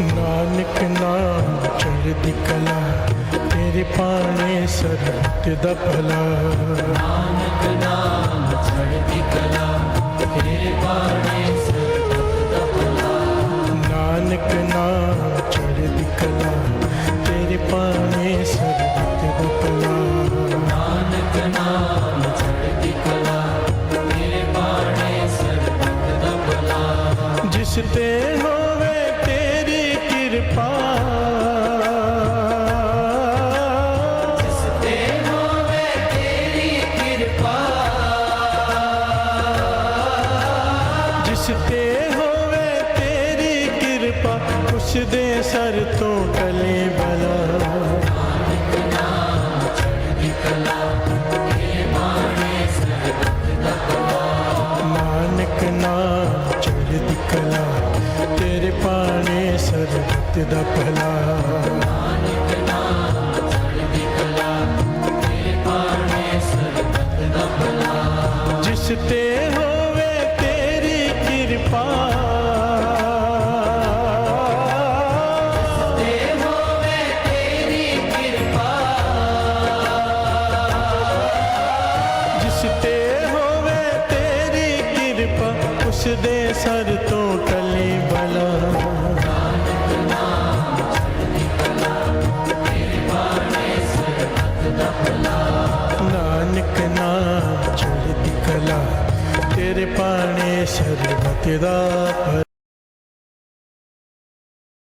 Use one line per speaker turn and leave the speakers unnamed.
ਨਾਨਕ ਨਾਮ ਚੜ੍ਹਦੀ ਕਲਾ ਤੇਰੇ ਪਾਣੇ ਸਰਬਤ ਦਾ ਭਲਾ।
ਨਾਨਕ ਨਾਮ ਚੜ੍ਹਦੀ ਕਲਾ ਤੇਰੇ ਬਾਣੇ ਸਰਬਤ ਦਾ ਭਲਾ।
ਨਾਨਕ ਨਾਮ ਚੜ੍ਹਦੀ ਕਲਾ ਤੇਰੇ ਪਾਣੇ ਸਰਬਤ ਦਾ ਭਲਾ।
ਨਾਨਕ ਨਾਮ ਚੜ੍ਹਦੀ ਕਲਾ ਤੇਰੇ ਬਾਣੇ ਸਰਬਤ ਦਾ ਭਲਾ।
ਜਿਸ ਤੇ ਹੋਵੇ
ਜਿਸ ਤੇ ਹੋਵੇ ਤੇਰੀ ਕਿਰਪਾ
ਉਸ ਦੇ ਸਰ ਤੋਂ ਟਲੇ ਬਲਾ।
ਚੜ੍ਹਦੀ ਕਲਾ, ਤੇਰੇ ਬਾਣੇ ਸਰਬਤ ਦਾ ਭਲਾ।
ਜਿਸ ਤੇ
ਹੋ
ਜਿਸ ਤੇ ਹੋਵੇ ਤੇਰੀ ਕਿਰਪਾ ਉਸ ਦੇ ਸਰ ਤੋਂ ਟਲੇ ਬਲਾ। ਨਾਨਕ ਨਾਮ ਚੜ੍ਹਦੀ ਕਲਾ, ਤੇਰੇ ਪਾਣੇ ਸਰਬਤ ਦਾ